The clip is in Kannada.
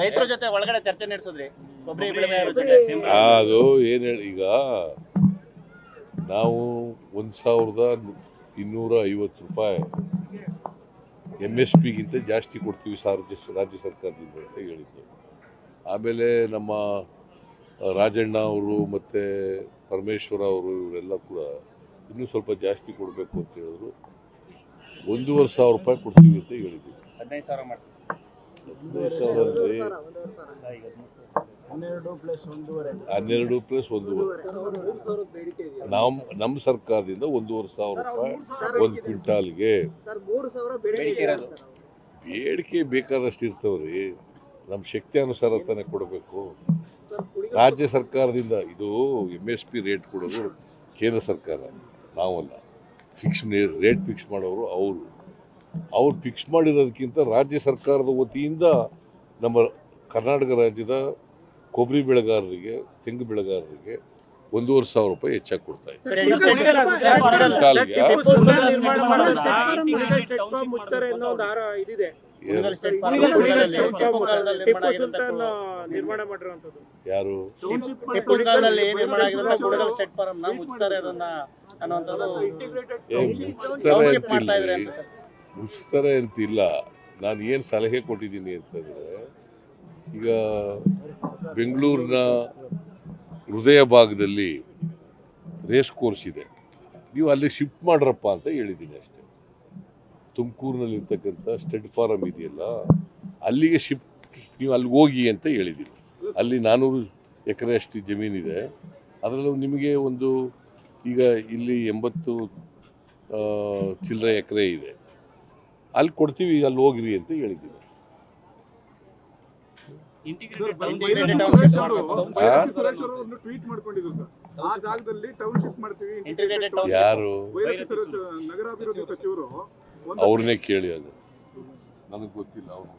ರೈತರ ಜೊತೆ ಒಳಗಡೆ ಚರ್ಚೆ ನಡೆಸಿದ್ರಿ. ಕೊಬ್ಬರಿ ಬೆಳೆಗಾರರ ಜೊತೆ. ಅದು ಏನು ಹೇಳಿ ಈಗ ನಾವು ಒಂದು ಸಾವಿರದ ಇನ್ನೂರ ಐವತ್ತು ರೂಪಾಯಿ ಎಂ ಎಸ್ ಪಿಗಿಂತ ಜಾಸ್ತಿ ಕೊಡ್ತೀವಿ ಸಾರ್ಜ ರಾಜ್ಯ ಸರ್ಕಾರದಿಂದ ಅಂತ ಹೇಳಿದ್ದು. ಆಮೇಲೆ ನಮ್ಮ ರಾಜಣ್ಣ ಅವರು ಮತ್ತು ಪರಮೇಶ್ವರ ಅವರು ಇವರೆಲ್ಲ ಕೂಡ ಇನ್ನೂ ಸ್ವಲ್ಪ ಜಾಸ್ತಿ ಕೊಡಬೇಕು ಅಂತ ಹೇಳಿದ್ರು. ಒಂದೂವರೆ ಸಾವಿರ ರೂಪಾಯಿ ಕೊಡ್ತೀವಿ ಅಂತ ಹೇಳಿದ್ದೀವಿ. ಹದಿನೈದು ಸಾವಿರ ಮಾಡ್ತೀವಿ. ಹನ್ನೆರಡು ಪ್ಲಸ್ ಒಂದೂವರೆ. ನಮ್ ನಮ್ಮ ನಮ್ಮ ಸರ್ಕಾರದಿಂದ ಒಂದೂವರೆ ಸಾವಿರ ರೂಪಾಯಿ ಒಂದು ಕ್ವಿಂಟಾಲ್ಗೆ. ಬೇಡಿಕೆ ಬೇಕಾದಷ್ಟು ಇರ್ತವ್ರಿ. ನಮ್ಮ ಶಕ್ತಿ ಅನುಸಾರ ತಾನೇ ಕೊಡಬೇಕು. ರಾಜ್ಯ ಸರ್ಕಾರದಿಂದ ಇದು ಎಂ ಎಸ್ ಪಿ ರೇಟ್ ಕೊಡೋದು ಕೇಂದ್ರ ಸರ್ಕಾರ ನಾವಲ್ಲ. ಫಿಕ್ಸ್ ರೇಟ್ ಫಿಕ್ಸ್ ಮಾಡೋರು ಅವರು. ಅವ್ರು ಫಿಕ್ಸ್ ಮಾಡಿರೋದಕ್ಕಿಂತ ರಾಜ್ಯ ಸರ್ಕಾರದ ವತಿಯಿಂದ ನಮ್ಮ ಕರ್ನಾಟಕ ರಾಜ್ಯದ ಕೊಬ್ಬರಿ ಬೆಳೆಗಾರರಿಗೆ ತೆಂಗು ಬೆಳೆಗಾರರಿಗೆ ಒಂದೂವರೆ ಸಾವಿರ ರೂಪಾಯಿ ಹೆಚ್ಚಾಗಿ ಕೊಡ್ತಾ ಯಾರು ಮುಚ್ತಾರೆ ಮುಚ್ತಾರೆ ಅಂತಿಲ್ಲ. ನಾನು ಏನು ಸಲಹೆ ಕೊಟ್ಟಿದ್ದೀನಿ ಅಂತಂದರೆ, ಈಗ ಬೆಂಗಳೂರಿನ ಹೃದಯ ಭಾಗದಲ್ಲಿ ರೇಸ್ ಕೋರ್ಸ್ ಇದೆ. ನೀವು ಅಲ್ಲಿ ಶಿಫ್ಟ್ ಮಾಡ್ರಪ್ಪ ಅಂತ ಹೇಳಿದ್ದೀನಿ ಅಷ್ಟೇ. ತುಮಕೂರಿನಲ್ಲಿ ಇರ್ತಕ್ಕಂಥ ಸ್ಟೆಡ್ ಫಾರಮ್ ಇದೆಯಲ್ಲ, ಅಲ್ಲಿಗೆ ಶಿಫ್ಟ್ ನೀವು ಅಲ್ಲಿಗೆ ಹೋಗಿ ಅಂತ ಹೇಳಿದ್ದೀನಿ. ಅಲ್ಲಿ ನಾನ್ನೂರು ಎಕರೆ ಅಷ್ಟು ಜಮೀನಿದೆ ಅದರಲ್ಲೂ ನಿಮಗೆ ಒಂದು ಈಗ ಇಲ್ಲಿ ಎಂಬತ್ತು ಚಿಲ್ಲರೆ ಎಕರೆ ಇದೆ. ಅಲ್ಲಿ ಕೊಡ್ತೀವಿ ಅಲ್ಲಿ ಹೋಗ್ರಿ ಅಂತ ಹೇಳಿದ್ದೀವಿ. ಟ್ವೀಟ್ ಮಾಡ್ಕೊಂಡಿದ್ರು ಸರ್. ಆ ಜಾಗದಲ್ಲಿ ಟೌನ್ಶಿಪ್ ಮಾಡ್ತೀವಿ Integrated township. ಯಾರು? ಅವ್ರನ್ನೇ ಕೇಳಿ ಅದು. ನನಗೆ ಗೊತ್ತಿಲ್ಲ ಅವ್ರು.